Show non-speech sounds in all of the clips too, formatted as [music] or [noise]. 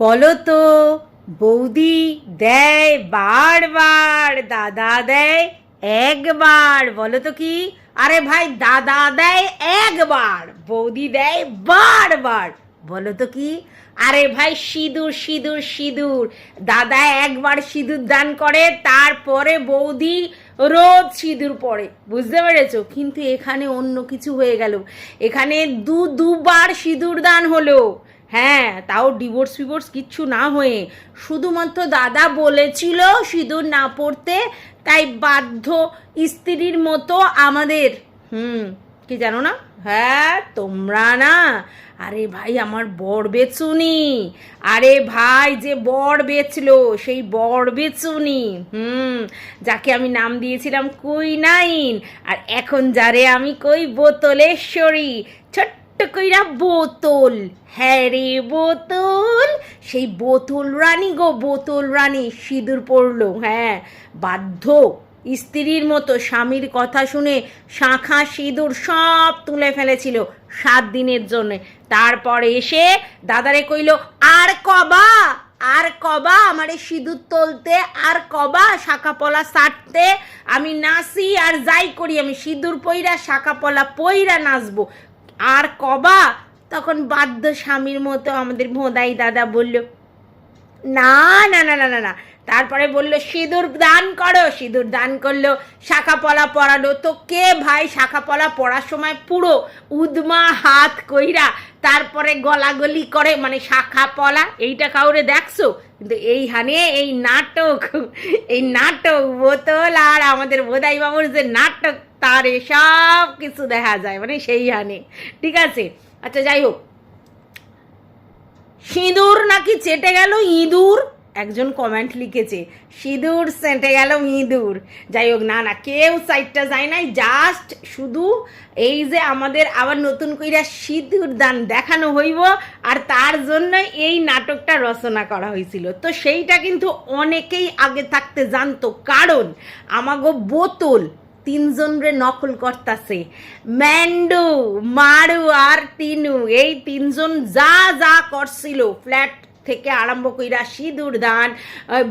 বলো তো বৌদি দেয় বারবার, দাদা দেয় একবার। বলো তো কি? আরে ভাই, দাদা দেয় একবার, বৌদি দেয় বারবার। বলো তো কি? আরে ভাই, সিঁদুর সিঁদুর সিঁদুর। দাদা একবার সিঁদুর দান করে, তারপরে বৌদি রোজ সিঁদুর পরে। বুঝতে পেরেছ? কিন্তু এখানে অন্য কিছু হয়ে গেল। এখানে দু দুবার সিঁদুর দান হলো। হ্যাঁ তাও ডিভোর্স ফিভোর্স কিচ্ছু না হয়ে। শুধুমাত্র দাদা বলেছিল সিঁদুর না পড়তে, তাই বাধ্য স্ত্রীর মতো আমাদের। হুম, কি জানো না? হ্যাঁ তোমরা না? আরে ভাই, আমার বর বেচুনি। আরে ভাই, যে বর বেচলো, সেই বর বেচুনি। হুম, যাকে আমি নাম দিয়েছিলাম কুই নাইন আর এখন যারে আমি কই? বোতলেশ্বরী। ছোট্ট কইরা বোতল। হ্যাঁ রে বোতল। সেই বোতল রানী গো, বোতল রানী সিঁদুর পড়ল হ্যাঁ। বাধ্য স্ত্রীর মতো স্বামীর কথা শুনে শাঁখা সিঁদুর সব তুলে ফেলেছিল সাত দিনের জন্য। তারপর এসে দাদারে কইল, আর কবা আর কবা আমারে সিঁদুর তুলতে, আর কবা শাখা পলা সারতে। আমি নাচি আর যাই করি, আমি সিঁদুর পইরা, শাখা পলা পইরা নাচবো। আর কবা? তখন বাধ্য স্বামীর মতো আমাদের ভোঁদাই দাদা বলল, না না না না না না। তারপরে বলল, সিঁদুর দান করো। সিঁদুর দান করল, শাখা পলা পরালো তো কে ভাই শাখা পলা পড়ার সময় পুরো উদমা হাত কইরা তারপরে গলাগলি করে? মানে শাখা পলা, এইটা কাউরে দেখছ? কিন্তু এই হানে এই নাটক এই নাটক বোতল আর আমাদের বোধাই বাবুর যে নাটক তার সব কিছু দেখা যায় মানে সেই হানে। ঠিক আছে? আচ্ছা যাই হোক। সিঁদুর নাকি চেটে গেল ইঁদুর? একজন কমেন্ট লিখেছে, সিঁদুর সেঁটে গেল ইঁদুর। যাই হোক, না না, কেউ সাইডটা যায় নাই জাস্ট শুধু এই যে আমাদের আবার নতুন কইরা সিঁদুর দান দেখানো হইব, আর তার জন্য এই নাটকটা রচনা করা হয়েছিল তো সেইটা কিন্তু অনেকেই আগে থাকতে জানতো, কারণ আমাগো বোতল তিনজন রে নকল করতাছে। ম্যান্ডু, মারু আর টিনু এই তিনজন যা যা করছিল। ফ্ল্যাট থেকে আরম্ভ কইরা সিঁদুর, দান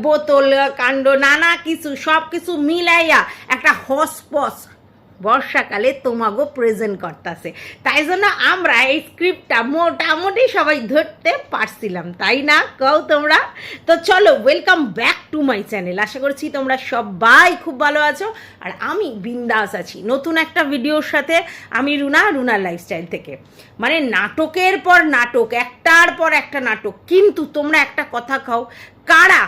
বোতল, কাণ্ড, নানা কিছু সব কিছু মিলাইয়া একটা হসপস বর্ষাকালে তোমাগো প্রেজেন্ট করতেছে। তাই জন্য আমরা এই স্ক্রিপ্টটা মোটামুটি সবাই ধরতে পারছিলাম, তাই না? কও তোমরা? তো চলো welcome back to my channel আশা করছি তোমরা সবাই খুব ভালো আছো। আর আমি বিন্দাস আছি নতুন একটা ভিডিওর সাথে, আমি রুনা রুনার লাইফস্টাইল থেকে। মানে নাটকের পর নাটক, একটার পর একটা নাটক। কিন্তু তোমরা একটা কথা খাও কারা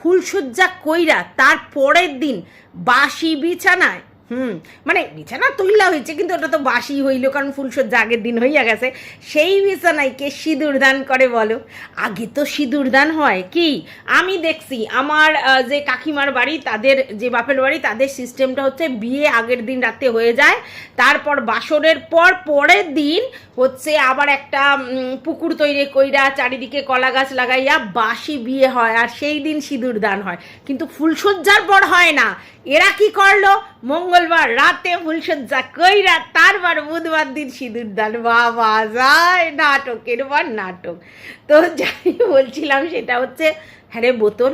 ফুলসজ্জা কইরা তার পরের দিন বাসি বিছানায় হুম মানে বিছানা তৈলা হয়েছে, কিন্তু ওটা তো বাসি হইল, কারণ ফুলসজ্জা আগের দিন হইয়া গেছে। সেই বিছানায় কে সিঁদুর দান করে বলো। আগে তো সিঁদুর দান হয়, কি? আমি দেখছি, আমার যে কাকিমার বাড়ি, তাদের, যে বাপের বাড়ি, তাদের সিস্টেমটা হচ্ছে বিয়ে আগের দিন রাতে হয়ে যায়, তারপর বাসরের পর পরের দিন হচ্ছে আবার একটা পুকুর তৈরি কইরা চারিদিকে কলা গাছ লাগাইয়া বাসি বিয়ে হয়, আর সেই দিন সিঁদুর দান হয়। কিন্তু ফুলসজ্জার পর হয় না। এরা কি করল? মঙ্গলবার রাতে ফুলসজ্জা কইরা তারপর বুধবার দিন সিঁদুর দান। বাবা, যায় নাটকের পর নাটক। তো যাই বলছিলাম সেটা হচ্ছে হ্যাঁ রে বোতল,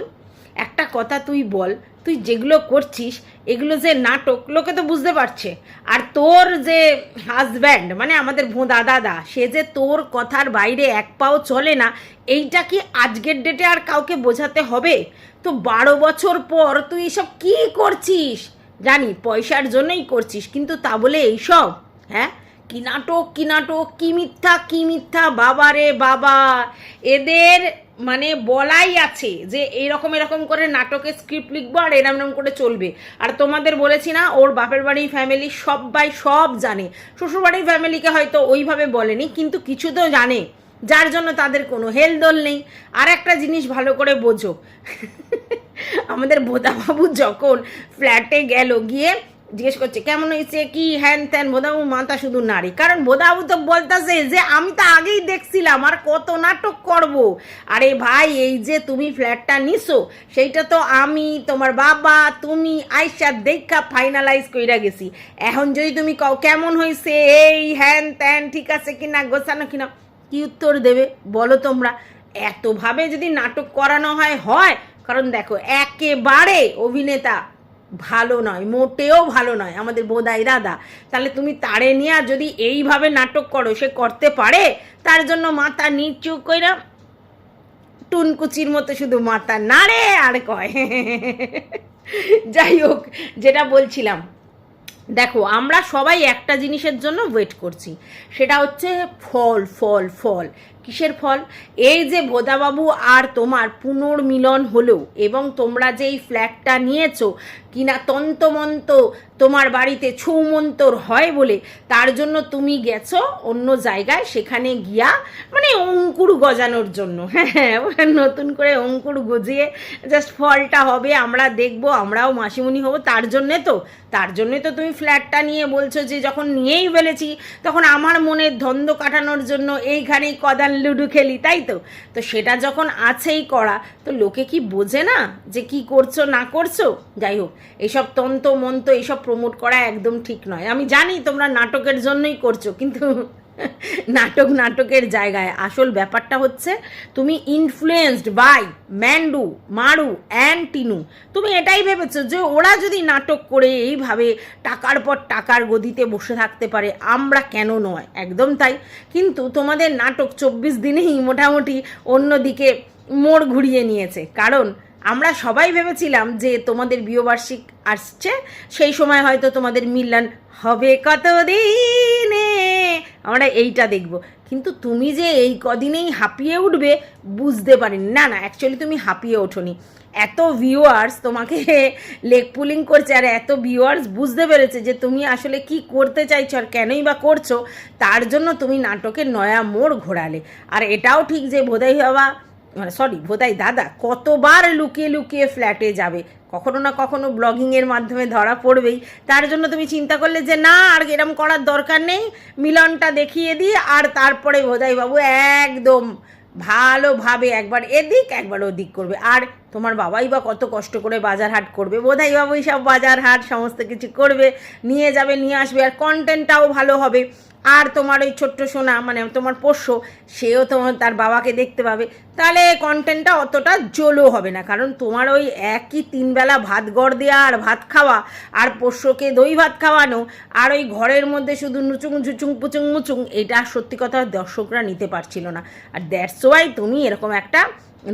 একটা কথা তুই বল, তুই যেগুলো করছিস, এগুলো যে নাটক, লোকে তো বুঝতে পারছে। আর তোর যে হাজব্যান্ড মানে আমাদের ভোঁদা দাদা, সে যে তোর কথার বাইরে এক পাও চলে না, এইটা কি আজকের ডেটে আর কাউকে বোঝাতে হবে? তো বারো বছর পর তুই এসব কি করছিস? জানি, পয়সার জন্যই করছিস, কিন্তু তা বলে এইসব হ্যাঁ? কি নাটক কি নাটক, কি মিথ্যা কি মিথ্যা, বাবা রে বাবা। এদের মানে বলাই আছে যে এইরকম এরকম করে নাটকের স্ক্রিপ্ট লিখব আর এরম এরম করে চলবে। আর তোমাদের বলেছি না, ওর বাপের বাড়ির ফ্যামিলি সবাই সব জানে। শ্বশুরবাড়ির ফ্যামিলিকে হয়তো ওইভাবে বলেনি, কিন্তু কিছু তো জানে। যার জন্য তাদের কোনো হেলদোল নেই। আর একটা জিনিস ভালো করে বোঝো। [laughs] আমাদের বোদাবাবু যখন ফ্ল্যাটে গেল, গিয়ে জিজ্ঞেস করছে, কেমন হয়েছে? কি? হ্যান ত্যান বোধাবু মাথা শুধু নারী। কারণ বোধাবু তো বলতেছে যে, আমি তো আগেই দেখছিলাম, আর কত নাটক করব? আরে ভাই, এই যে তুমি ফ্ল্যাটটা নিছো, সেইটা তো আমি, তোমার বাবা, তুমি আইসা দেখা ফাইনালাইজ কইরা গেছি। এখন যদি তুমি কও, কেমন হয়েছে? এই হ্যান ত্যান ঠিক আছে কিনা, গোছানো কিনা? কি উত্তর দেবে? বলো তোমরা। এতভাবে যদি নাটক করানো হয় হয় কারণ দেখো, একেবারে অভিনেতা ভালো নয়, মোটেও ভালো নয়, আমাদের বোধাই দাদা। তাহলে তুমি তারে নিয়ে যদি এইভাবে নাটক করো, সে করতে পারে? তার জন্য মাথা নিচু কইরা টুনকুচির মতো শুধু মাথা নাড়ে আর কয়। যাই হোক, যেটা বলছিলাম, দেখো, আমরা সবাই একটা জিনিসের জন্য ওয়েট করছি। সেটা হচ্ছে ফল ফল ফল। কিসের ফল? এই যে ভোদাবাবু আর তোমার পুনর্মিলন হলো এবং তোমরা যে এই ফ্ল্যাটটা নিয়েছো কিনা তন্তমন্ত তোমার বাড়িতে ছৌমন্তর হয় বলে, তার জন্য তুমি গেছো অন্য জায়গায়, সেখানে গিয়া মানে অঙ্কুর গজানোর জন্য। হ্যাঁ নতুন করে অঙ্কুর গজিয়ে জাস্ট ফলটা হবে, আমরা দেখব, আমরাও মাসিমুনি হব, তার জন্যে তো, তার জন্যে তো তুমি ফ্ল্যাটটা নিয়ে বলছো যে যখন নিয়েই ফেলেছি, তখন আমার মনের ধন্দ কাটানোর জন্য এইখানেই কদান লুডু খেলি, তাই তো? তো সেটা যখন আছেই করা তো লোকে কি বোঝে না যে কি করছ, না করছ? যাই হোক এইসব তন্ত মন্ত এইসব প্রমোট করা একদম ঠিক নয়। আমি জানি তোমরা নাটকের জন্যই করছ, কিন্তু [laughs] নাটক নাটকের জায়গায়। আসল ব্যাপারটা হচ্ছে, তুমি influenced by ম্যান্ডু Maru and Tinu তুমি এটাই ভেবেছো যে ওরা যদি নাটক করে এইভাবে টাকার পর টাকার গদিতে বসে থাকতে পারে, আমরা কেন নয়? একদম তাই। কিন্তু তোমাদের নাটক চব্বিশ দিনেই মোটামুটি অন্যদিকে মোড় ঘুরিয়ে নিয়েছে। কারণ আমরা সবাই ভেবেছিলাম যে তোমাদের বিয়েবার্ষিক আসছে, সেই সময় হয়তো তোমাদের মিলন হবে কত দিনে আমরা এইটা দেখব। কিন্তু তুমি যে এই কদিনেই হাঁপিয়ে উঠবে, বুঝতে পারিনি। না না অ্যাকচুয়ালি তুমি হাঁপিয়ে ওঠোনি। এত ভিউয়ার্স তোমাকে লেগ পুলিং করছে, আর এত ভিউয়ার্স বুঝতে পেরেছে যে তুমি আসলে কি করতে চাইছো আর কেনই বা করছ, তার জন্য তুমি নাটকের নয়া মোড় ঘোরালে। আর এটাও ঠিক যে বোধহয় বাবা মানে সরি ভোদাই দাদা কতবার লুকিয়ে লুকিয়ে ফ্ল্যাটে যাবে? কখনো না কখনো ব্লগিংয়ের মাধ্যমে ধরা পড়বেই। তার জন্য তুমি চিন্তা করলে যে না, আর এরম করার দরকার নেই। মিলনটা দেখিয়ে দিই, আর তারপরে ভোদাই বাবু একদম ভালোভাবে একবার এদিক, একবার ওদিক করবে। আর তোমার বাবাই বা কত কষ্ট করে বাজার হাট করবে। বোধাই বাবুই সব বাজার হাট সমস্ত কিছু করবে, নিয়ে যাবে, নিয়ে আসবে, আর কন্টেন্টটাও ভালো হবে। আর তোমার ওই ছোট্ট সোনা মানে তোমার পোষ্য, সেও তোমার তার বাবাকে দেখতে পাবে। তাহলে কন্টেন্টটা অতটা জলো হবে না, কারণ তোমার ওই একই তিনবেলা ভাত গড় দেওয়া আর ভাত খাওয়া, আর পোষ্যকে দই ভাত খাওয়ানো, আর ওই ঘরের মধ্যে শুধু নুচুং, ঝুচুং, পুচুং, মুচুং, এটা সত্যি কথা দর্শকরা নিতে পারছিল না। আর দ্যাটস ওয়াই তুমি এরকম একটা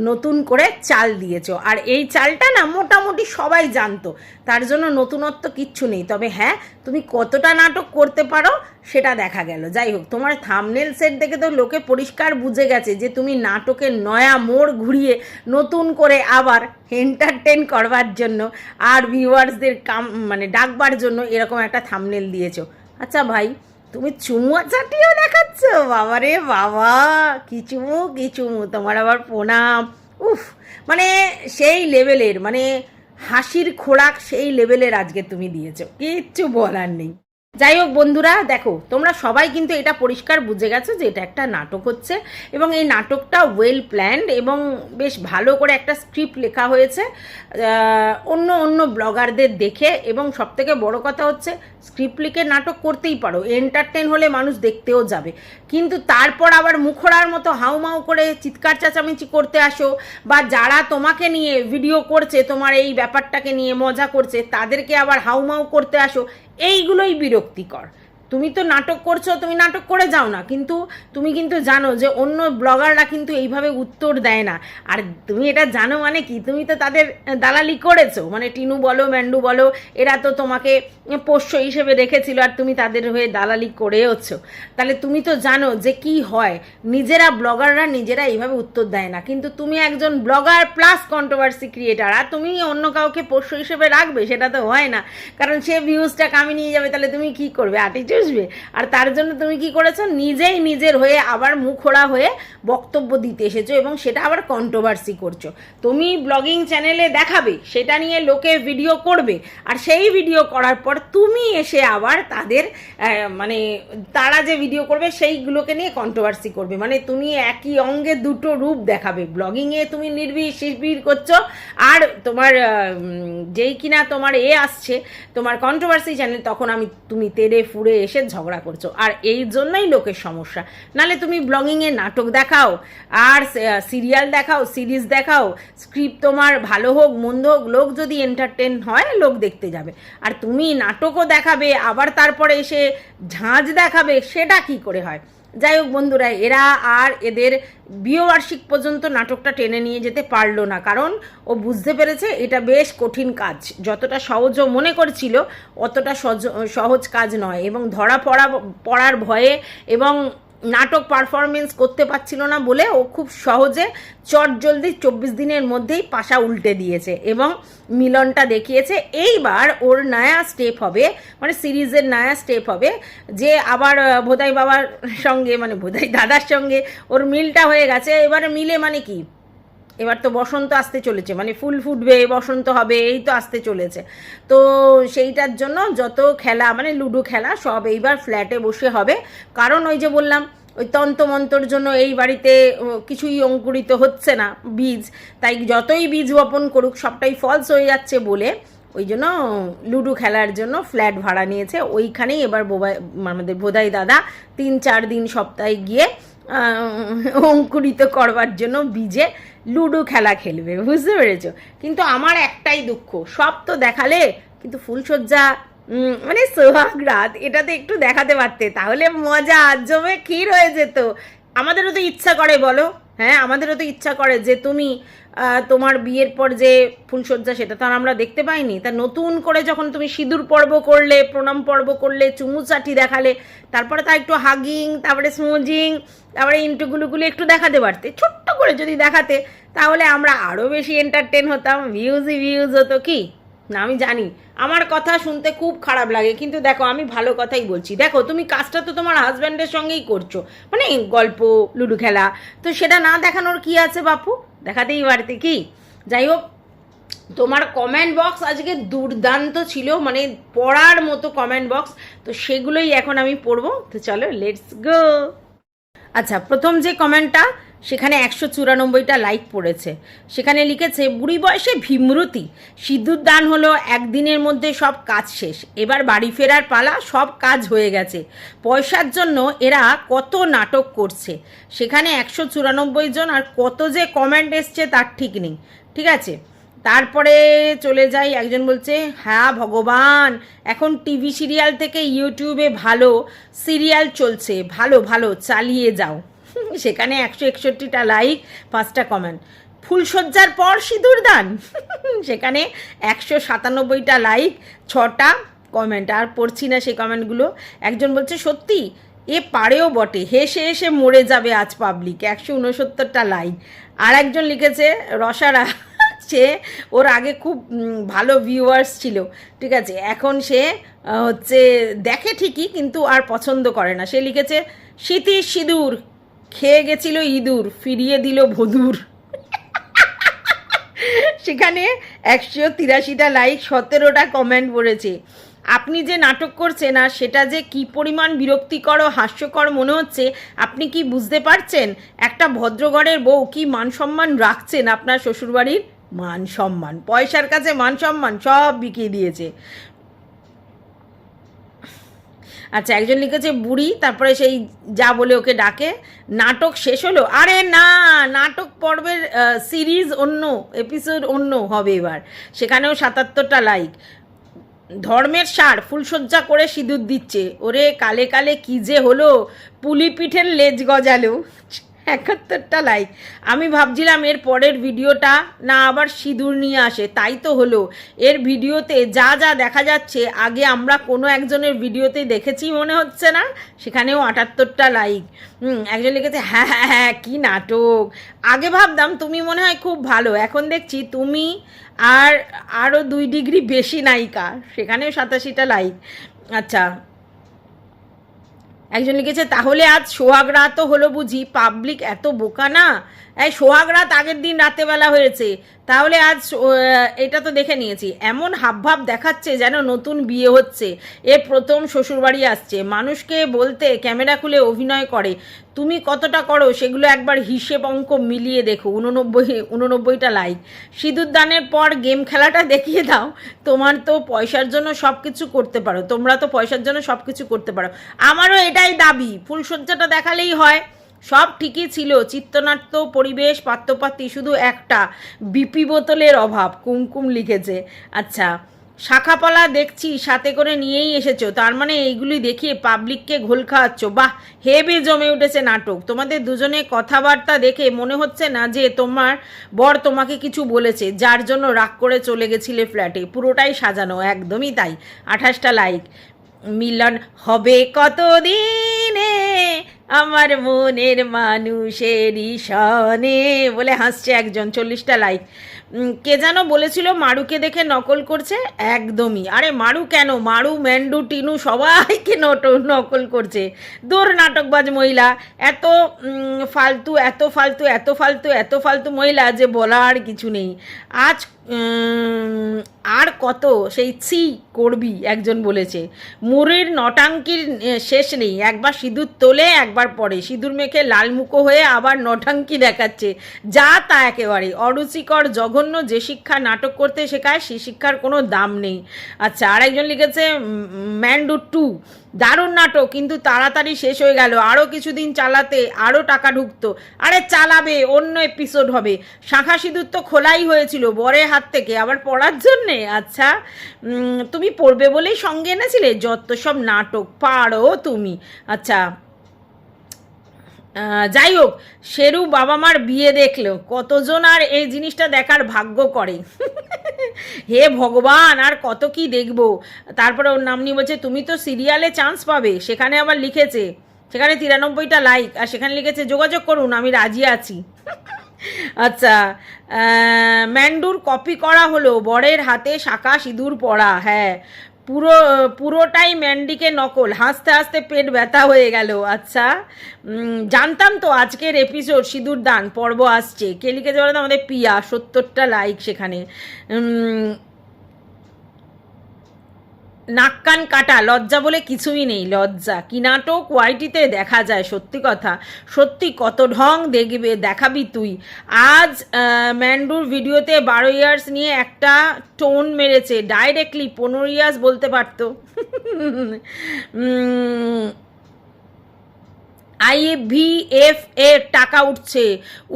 নতুন করে চাল দিয়েছ। আর এই চালটা না মোটামুটি সবাই জানতো। তার জন্য নতুনত্ব কিচ্ছু নেই। তবে হ্যাঁ তুমি কতটা নাটক করতে পারো সেটা দেখা গেল। যাই হোক, তোমার থামনেল সেট দেখে তো লোকে পরিষ্কার বুঝে গেছে যে তুমি নাটকের নয়া মোড় ঘুরিয়ে নতুন করে আবার এন্টারটেন করবার জন্য আর ভিউয়ার্সদের কাম মানে ডাকবার জন্য এরকম একটা থামনেল দিয়েছ। আচ্ছা ভাই তুমি চুমু চাটিও দেখাচ্ছ? বাবা রে বাবা, কি চুমু কি চুমু? তোমার আবার প্রণাম। উফ মানে সেই লেভেলের মানে হাসির খোরাক সেই লেভেলের আজকে তুমি দিয়েছ। কিচ্ছু বলার নেই। যাই হোক বন্ধুরা, দেখো, তোমরা সবাই কিন্তু এটা পরিষ্কার বুঝে গেছো যে এটা একটা নাটক হচ্ছে এবং এই নাটকটা ওয়েল প্ল্যান্ড এবং বেশ ভালো করে একটা স্ক্রিপ্ট লেখা হয়েছে অন্য অন্য ব্লগারদের দেখে এবং সবথেকে বড় কথা হচ্ছে স্ক্রিপ্ট লিখে নাটক করতেই পারো এন্টারটেন হলে মানুষ দেখতেও যাবে। কিন্তু তারপর আবার মুখরার মতো হাউমাউ করে চিৎকার চেঁচামেচি করতে আসো বা যারা তোমাকে নিয়ে ভিডিও করছে, তোমার এই ব্যাপারটাকে নিয়ে মজা করছে, তাদেরকে আবার হাউমাউ করতে আসো এইগুলোই বিরক্তিকর। তুমি তো নাটক করছ, তুমি নাটক করে যাও না। কিন্তু তুমি কিন্তু জানো যে অন্য ব্লগাররা কিন্তু এইভাবে উত্তর দেয় না। আর তুমি এটা জানো মানে কি? তুমি তো তাদের দালালি করেছ। মানে টিনু বলো, ম্যান্ডু বলো, এরা তো তোমাকে পোষ্য হিসেবে রেখেছিল আর তুমি তাদের হয়ে দালালি করেওছো। তাহলে তুমি তো জানো যে কি হয়। নিজেরা ব্লগাররা নিজেরা এইভাবে উত্তর দেয় না। কিন্তু তুমি একজন ব্লগার প্লাস কন্ট্রোভার্সি ক্রিয়েটার আর তুমি অন্য কাউকে পোষ্য হিসেবে রাখবে, সেটা তো হয় না। কারণ সে ভিউজটা কামিয়ে নিয়ে যাবে, তাহলে তুমি কি করবে? আটি চুষবে আর তার জন্য তুমি কি করেছ? নিজেই নিজের হয়ে আবার মুখোড়া হয়ে বক্তব্য দিতে এসেছ এবং সেটা আবার কন্ট্রোভার্সি করছ। তুমি ব্লগিং চ্যানেলে দেখাবে, সেটা নিয়ে লোকে ভিডিও করবে, আর সেই ভিডিও করার পর তুমি এসে আবার তাদের মানে তারা যে ভিডিও করবে, সেইগুলোকে নিয়ে কন্ট্রোভার্সি করবে। মানে তুমি একই অঙ্গে দুটো রূপ দেখাবে। ব্লগিংয়ে তুমি নির্বিড় শিরবির করছ, আর তোমার যেই কিনা তোমার এ আসছে, তোমার কন্ট্রোভার্সি চ্যানেল তখন আমি, তুমি তেড়ে ফুড়ে এসে ঝগড়া করছ। আর এই জন্যই লোকের সমস্যা। নালে তুমি ব্লগিংয়ে নাটক দেখাও, আর সিরিয়াল দেখাও সিরিজ দেখাও স্ক্রিপ্ট তোমার ভালো হোক, মন্দ হোক, লোক যদি এন্টারটেন হয়, লোক দেখতে যাবে। আর তুমি নাটকও দেখাবে, আবার তারপরে এসে ঝাঁজ দেখাবে, সেটা কি করে হয়? যাই হোক বন্ধুরা, এরা আর এদের বিয়বার্ষিক পর্যন্ত নাটকটা টেনে নিয়ে যেতে পারল না। কারণ ও বুঝতে পেরেছে এটা বেশ কঠিন কাজ। যতটা সহজ ও মনে করছিল, অতটা সহজ কাজ নয়। এবং ধরা পড়া পড়ার ভয়ে এবং নাটক পারফরমেন্স করতে পারছিল না বলে ও খুব সহজে চট জলদি চব্বিশ দিনের মধ্যেই পাশা উল্টে দিয়েছে এবং মিলনটা দেখিয়েছে। এইবার ওর নয়া স্টেপ হবে মানে সিরিজের নয়া স্টেপ হবে, যে আবার ভোদাই বাবার সঙ্গে মানে ভোদাই দাদার সঙ্গে ওর মিলটা হয়ে গেছে। এবার মিলে মানে কি? এবার তো বসন্ত আসতে চলেছে মানে ফুল ফুটবে, বসন্ত হবে, এই তো আসতে চলেছে। তো সেইটার জন্য যত খেলা মানে লুডো খেলা, সব এইবার ফ্ল্যাটে বসে হবে। কারণ ওই যে বললাম, ওই তন্ত্রমন্ত্রর জন্য এই বাড়িতে কিছুই অঙ্কুরিত হচ্ছে না, বীজ। তাই যতই বীজ বপন করুক, সবটাই ফলস হয়ে যাচ্ছে বলে ওই জন্য লুডো খেলার জন্য ফ্ল্যাট ভাড়া নিয়েছে। ওইখানেই এবার বোবাই আমাদের বোধাই দাদা তিন চার দিন সপ্তাহে গিয়ে অঙ্কুরিত করবার জন্য বীজে লুডো খেলা খেলবে, বুঝতে পেরেছ? কিন্তু আমার একটাই দুঃখ, সব তো দেখালে, কিন্তু ফুলসজ্জা মানে সোহাগ রাত এটাতে একটু দেখাতে পারতে, তাহলে মজা, জমে ক্ষীর হয়ে যেত। আমাদেরও তো ইচ্ছা করে, বলো? হ্যাঁ আমাদেরও তো ইচ্ছা করে যে তুমি তোমার বিয়ের পর যে ফুলসজ্জা সেটা তো আর আমরা দেখতে পাইনি। তা নতুন করে যখন তুমি সিঁদুর পর্ব করলে, প্রণাম পর্ব করলে চুমু চাটি দেখালে, তারপরে তা একটু হাগিং তারপরে স্মুজিং তারপরে ইন্টুগুলোগুলো একটু দেখাতে পারতে। ছোট্ট করে যদি দেখাতে, তাহলে আমরা আরও বেশি এন্টারটেন হতাম। ভিউজই ভিউজ হতো কি? না, আমি জানি। আমার কথা শুনতে খুব খারাপ লাগে, কিন্তু দেখো, আমি ভালো কথাই বলছি। দেখো, তুমি কাজটা তো তোমার হাজব্যান্ডের সঙ্গেই করছ। মানে গল্প, লুডো খেলা, তো সেটা না দেখানোর কি আছে বাপু? দেখাতেই বাড়িতে কি? যাই হোক, তোমার কমেন্ট বক্স আজকে দুর্দান্ত ছিল মানে পড়ার মতো কমেন্ট বক্স তো সেগুলোই এখন আমি পড়ব। তো চলো লেটস গো আচ্ছা প্রথম যে কমেন্টটা সেখানে একশো চুরানব্বইটা লাইক পড়েছে। সেখানে লিখেছে, বুড়ি বয়সে ভীমরতি। সিঁদুর দান হলো, একদিনের মধ্যে সব কাজ শেষ। এবার বাড়ি ফেরার পালা, সব কাজ হয়ে গেছে। পয়সার জন্য এরা কত নাটক করছে। সেখানে একশো চুরানব্বই জন, আর কত যে কমেন্ট এসছে তার ঠিক নেই। ঠিক আছে? তারপরে চলে যাই, একজন বলছে হ্যাঁ ভগবান। এখন টিভি সিরিয়াল থেকে ইউটিউবে ভালো সিরিয়াল চলছে। ভালো ভালো, চালিয়ে যাও। সেখানে একশো একষট্টিটা লাইক পাঁচটা কমেন্ট ফুলসজ্জার পর সিঁদুর দান। সেখানে একশো সাতানব্বইটা লাইক ছটা কমেন্ট আর পড়ছি না সেই কমেন্টগুলো একজন বলছে, সত্যি? এ পারেও বটে। হেসে হেসে মরে যাবে আজ পাবলিক একশো উনসত্তরটা লাইক আর একজন লিখেছে, রসারা, সে ওর আগে খুব ভালো ভিউয়ার্স ছিল। ঠিক আছে? এখন সে হচ্ছে দেখে ঠিকই, কিন্তু আর পছন্দ করে না। সে লিখেছে শীতির সিঁদুর খেয়ে গেছিল ইঁদুর, ফিরিয়ে দিল ভদুর সেখানে একশো তিরাশিটা লাইক সতেরোটা কমেন্ট পড়েছে। আপনি যে নাটক করছেন আর সেটা যে কি পরিমাণ বিরক্তিকর ও হাস্যকর মনে হচ্ছে, আপনি কি বুঝতে পারছেন? একটা ভদ্রঘরের বউ কি মান সম্মান রাখছেন আপনার শ্বশুরবাড়ির? মান সম্মান। পয়সার কাছে মান সম্মান সব বিকিয়ে দিয়েছে। আচ্ছা একজন লিখেছে বুড়ি, তারপরে সেই যা বলে ওকে ডাকে। নাটক শেষ হলো? আরে না, নাটক পর্বের সিরিজ অন্য, এপিসোড অন্য হবে এবার। সেখানেও সাতাত্তরটা লাইক। ধর্মের সার ফুলসজ্জা করে সিঁদুর দিচ্ছে। ওরে, কালে কালে কি যে হলো? পুলি পিঠের লেজ গজালো। একাত্তরটা লাইক আমি ভাবছিলাম এর পরের ভিডিওটা না আবার সিঁদুর নিয়ে আসে, তাই তো হলো। এর ভিডিওতে যা যা দেখা যাচ্ছে, আগে আমরা কোনো একজনের ভিডিওতে দেখেছি মনে হচ্ছে না? সেখানেও আটাত্তরটা লাইক একজন লিখেছে হ্যাঁ হ্যাঁ হ্যাঁ কী নাটক? আগে ভাবতাম তুমি মনে হয় খুব ভালো, এখন দেখছি তুমি আর আরও দুই ডিগ্রি বেশি নায়িকা, সেখানেও সাতাশিটা লাইক আচ্ছা একজন লিখেছে তাহলে আজ সোহাগ রাতও হলো বুঝি পাবলিক এত বোকা না? এই সোহাগ রাত আগের দিন রাতেবেলা হয়েছে। তাহলে আজ এটা তো দেখে নিয়েছি। এমন হাবভাব দেখাচ্ছে যেন নতুন বিয়ে হচ্ছে। এ প্রথম শ্বশুরবাড়ি আসছে। মানুষকে বলতে ক্যামেরা খুলে অভিনয় করে। তুমি কতটা করো সেগুলো একবার হিসেব অঙ্ক মিলিয়ে দেখো। উননব্বই, উননব্বইটা লাইক সিঁদুর দানের পর গেম খেলাটা দেখিয়ে দাও। তোমার তো পয়সার জন্য সব কিছু করতে পারো। তোমরা তো পয়সার জন্য সব কিছু করতে পারো। আমারও এটাই দাবি। ফুলসজ্জাটা দেখালেই হয়। সব ঠিকই ছিল। চিত্রনাট্য, পরিবেশ, পাত্রপাত্রী শুধু একটা, বিপি বোতলের অভাব, কুমকুম লিখেছে। আচ্ছা শাখাপালা দেখছি, সাথে করে নিয়েই এসেছ। তার মানে এইগুলি দেখিয়ে পাবলিককে ঘোল খাওয়াচ্ছ। বাহ হেভি জমে উঠেছে নাটক। তোমাদের দুজনে কথাবার্তা দেখে মনে হচ্ছে না যে তোমার বর তোমাকে কিছু বলেছে, যার জন্য রাগ করে চলে গেছিলে ফ্ল্যাটে পুরোটাই সাজানো, একদমই তাই। আঠাশটা লাইক মিলন, হবে কতদিনে আমার মনের মানুষেরই সনে বলে হাসছে একজন, চল্লিশটা লাইক। কে যেন বলেছিল মারুকে দেখে নকল করছে? একদমই। আরে মারু কেন? মারু, ম্যান্ডু, টিনু সবাইকে নট, নকল করছে। দূর নাটকবাজ মহিলা। এত ফালতু এত ফালতু এত ফালতু এত ফালতু মহিলা যে বলার কিছু নেই। আজ আর কত? সেই ছি করবি, একজন বলেছে। মুড়ির নটাঙ্কির শেষ নেই। একবার সিঁদুর তোলে, একবার পরে সিঁদুর মেখে লালমুখো হয়ে আবার নটাঙ্কি দেখাচ্ছে। যা তা একেবারে। অরুচিকর, জঘন্য যে শিক্ষা নাটক করতে শেখায়, সে শিক্ষার কোনো দাম নেই। আচ্ছা আর একজন লিখেছে ম্যান্ডু টু দারুণ নাটক, কিন্তু তাড়াতাড়ি শেষ হয়ে গেল। আরও কিছুদিন চালাতে আরও টাকা ঢুকতো। আরে চালাবে, অন্য এপিসোড হবে। শাখা সিঁদুর তো খোলাই হয়েছিল বরের হাত থেকে। আবার পড়ার জন্যে? আচ্ছা তুমি পড়বে বলেই সঙ্গে এনেছিলে? যত সব নাটক, পারো তুমি। আচ্ছা যাই হোক, শেরু বাবা মার বিয়ে দেখল। কতজন আর এই জিনিসটা দেখার ভাগ্য করে? [laughs] হে ভগবান, আর কত কি দেখব? তারপরে ওর নাম নিয়ে বলছে, তুমি তো সিরিয়ালে চান্স পাবে। সেখানে আবার লিখেছে, সেখানে তিরানব্বইটা লাইক আর সেখানে লিখেছে, যোগাযোগ করুন, আমি রাজি আছি। [laughs] আচ্ছা ম্যান্ডুর কপি করা হলো, বরের হাতে শাখা সিঁদুর পরা হ্যাঁ। পুরো, পুরোটাই ম্যান্ডিকে নকল। হাসতে হাসতে পেট ব্যথা হয়ে গেল। আচ্ছা জানতাম তো আজকের এপিসোড সিঁদুর দান, পর্ব আসছে। কে লিখেছে আমাদের পিয়া, সত্তরটা লাইক সেখানে। নাক কান কাটা, লজ্জা বলে কিছুই নেই, লজ্জা। কি নাটক ওয়াইটিতে দেখা যায়, সত্যি কথা। সত্যি কত ঢং দেখবে, দেখাবি তুই। আজ ম্যান্ডুর ভিডিওতে বারো ইয়ার্স নিয়ে একটা টোন মেরেছে ডাইরেক্টলি পনেরো ইয়ার্স বলতে পারতো। [laughs] আইভিএফ এর টাকা উঠছে।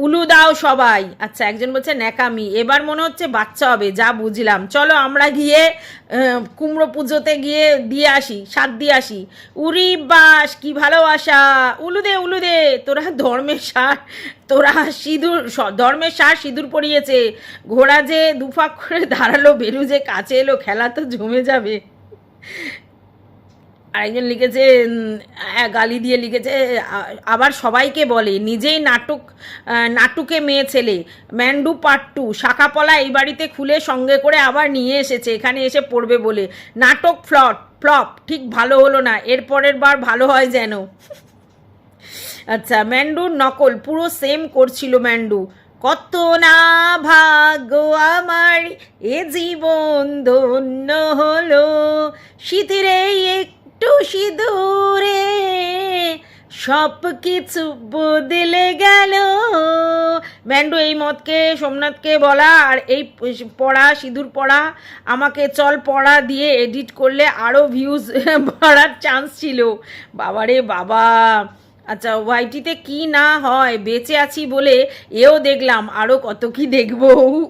উলু দাও সবাই। আচ্ছা একজন বলছে, ন্যাকামি। এবার মনে হচ্ছে বাচ্চা হবে, যা বুঝলাম। চলো আমরা গিয়ে কুমড়ো পুজোতে গিয়ে দিয়ে আসি সাত দিয়ে আসি। উরি বাস, কি ভালোবাসা। উলু দে উলু দে, তোরা ধর্মের সার, তোরা সিঁদুর ধর্মের সার সিঁদুর পরিয়েছে। ঘোড়া যে দুফাক করে দাঁড়াল, বেরু যে কাছে এলো, খেলা তো জমে যাবে। আরেকজন লিখেছে গালি দিয়ে লিখেছে আবার সবাইকে বলে, নিজেই নাটক নাটুকে মেয়ে ছেলে, ম্যান্ডু পার্ট টু শাখাপলা এই বাড়িতে খুলে সঙ্গে করে আবার নিয়ে এসেছে, এখানে এসে পড়বে বলে। নাটক ফ্লট, ফ্লপ, ঠিক ভালো হলো না, এর পরের বার ভালো হয় যেন। আচ্ছা ম্যান্ডুর নকল, পুরো সেম করছিল ম্যান্ডু। কত না ভাগ্য আমার, এ জীবন ধন্য হলো। শীতেরে একটু সিঁদুরে সব কিছু বদলে গেল। ম্যান্ডু এই মতকে সোমনাথকে বলা আর এই পড়া, সিঁদুর পড়া, আমাকে চল পড়া দিয়ে এডিট করলে আরও ভিউজ [laughs] বাড়ার চান্স ছিল। বাবারে বাবা। আচ্ছা ওয়াইটিতে কি না হয়, বেঁচে আছি বলে এও দেখলাম আরও কত কি দেখব।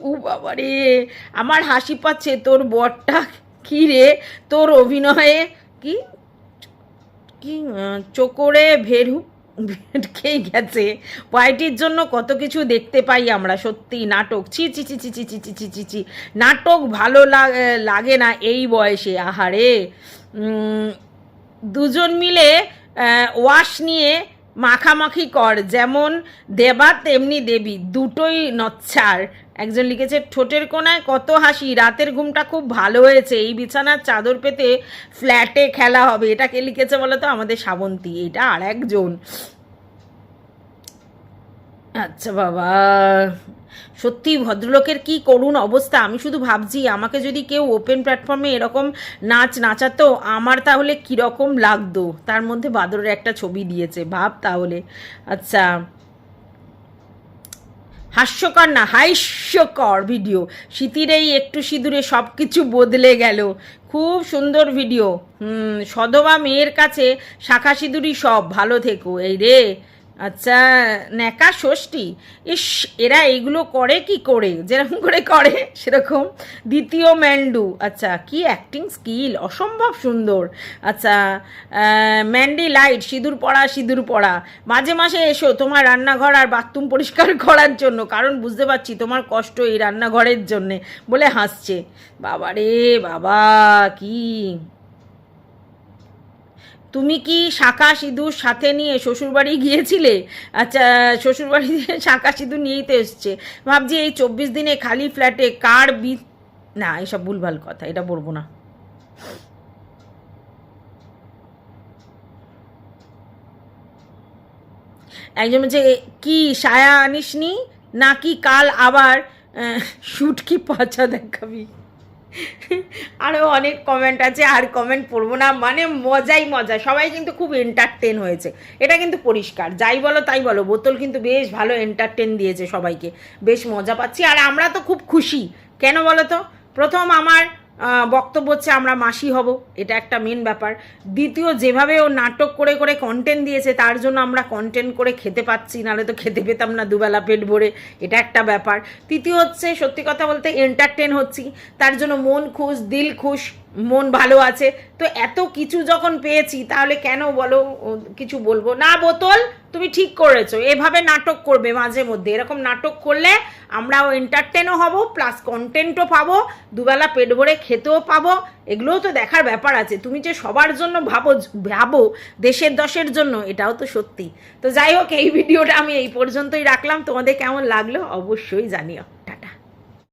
উ- বাবারে। আমার হাসি পাচ্ছে তোর বরটা কি রে? তোর অভিনয়ে কি কি চোকরে ভেরু ভেটকেই গেছে। ওয়াইটির জন্য কত কিছু দেখতে পাই আমরা, সত্যি, নাটক। ছি ছি ছি ছি ছি ছি ছি ছি ছি ছি। নাটক ভালো লাগে না এই বয়সে, আহারে। দুজন মিলে ওয়াশ নিয়ে মাখামাখি কর, যেমন দেবা তেমনি দেবী, দুটোই নচ্ছার। একজন লিখেছে, ঠোঁটের কোনায় কত হাসি, রাতের ঘুমটা খুব ভালো হয়েছে, এই বিছানার চাদর পেতে ফ্ল্যাটে খেলা হবে। এটা কে লিখেছে বলো তো আমাদের শ্রাবন্তী এটা আর একজন। আচ্ছা বাবা, সত্যি ভদ্রলোকের কি করুণ অবস্থা, আমি শুধু ভাবছি আমাকে যদি কেউ ওপেন প্ল্যাটফর্মে এরকম নাচ নাচাতো, আমার তাহলে কীরকম লাগতো? তার মধ্যে বাদরের একটা ছবি দিয়েছে, ভাব তাহলে। আচ্ছা হাস্যকর না, হাস্যকর ভিডিও শীতির এই একটু সিঁদুরে সব কিছু বদলে গেল। খুব সুন্দর ভিডিও হুম, সধবা মেয়ের কাছে শাখা সিঁদুরই সব। ভালো থেকো। এই রে। আচ্ছা ন্যাকা ষষ্ঠী। ইস, এরা এগুলো করে কি করে? যেরকম করে করে, সেরকম। দ্বিতীয় ম্যান্ডু। আচ্ছা কি অ্যাক্টিং স্কিল অসম্ভব সুন্দর। আচ্ছা ম্যান্ডি লাইট সিঁদুর পড়া সিঁদুর পড়া। মাঝে মাঝে এসো তোমার রান্নাঘর আর বাথরুম পরিষ্কার [laughs] করার জন্য। কারণ বুঝতে পারছি তোমার কষ্ট এই রান্নাঘরের জন্যে। বলে হাসছে। বাবা রে বাবা, কি তুমি কি শাঁখা সিঁদুর সাথে নিয়ে শ্বশুরবাড়ি গিয়েছিলে? আচ্ছা শ্বশুরবাড়ি [laughs] শাঁখা সিঁদুর নিয়েই তো এসছে। ভাবছি এই চব্বিশ দিনে খালি ফ্ল্যাটে কার বি না, এসব ভুলভাল কথা, এটা বলব না। একজন বলছে কি সায়া আনিসনি? নাকি কাল আবার শুটকি পাচা দেখাবি? আরও অনেক কমেন্ট আছে, আর কমেন্ট পড়ব না। মানে মজাই মজা। সবাই কিন্তু খুব এন্টারটেন হয়েছে। এটা কিন্তু পরিষ্কার। যাই বলো, তাই বলো। বোতল কিন্তু বেশ ভালো এন্টারটেন দিয়েছে সবাইকে। বেশ মজা পাচ্ছি। আর আমরা তো খুব খুশি। কেন বলো তো? প্রথম আমার বক্তব্য হচ্ছে আমরা মাসি হব, এটা একটা মেন ব্যাপার। দ্বিতীয়, যেভাবে ও নাটক করে করে কন্টেন্ট দিয়েছে, তার জন্য আমরা কন্টেন্ট করে খেতে পাচ্ছি, নাহলে তো খেতে পেতাম না দুবেলা পেট ভরে, এটা একটা ব্যাপার। তৃতীয় হচ্ছে, সত্যি কথা বলতে এন্টারটেন হচ্ছি, তার জন্য মন খুশ, দিল খুশ মন ভালো আছে। তো এত কিছু যখন পেয়েছি, তাহলে কেন বলো কিছু বলব? না বোতল, তুমি ঠিক করেছ। এভাবে নাটক করবে মাঝে মধ্যে। এরকম নাটক করলে আমরাও এন্টারটেনও হব প্লাস কন্টেন্টও পাবো, দুবেলা পেট ভরে খেতেও পাবো। এগুলোও তো দেখার ব্যাপার আছে। তুমি যে সবার জন্য ভাবো ভাবো, দেশের দশের জন্য, এটাও তো সত্যি। তো যাই হোক, এই ভিডিওটা আমি এই পর্যন্তই রাখলাম। তোমাদের কেমন লাগল অবশ্যই জানিও।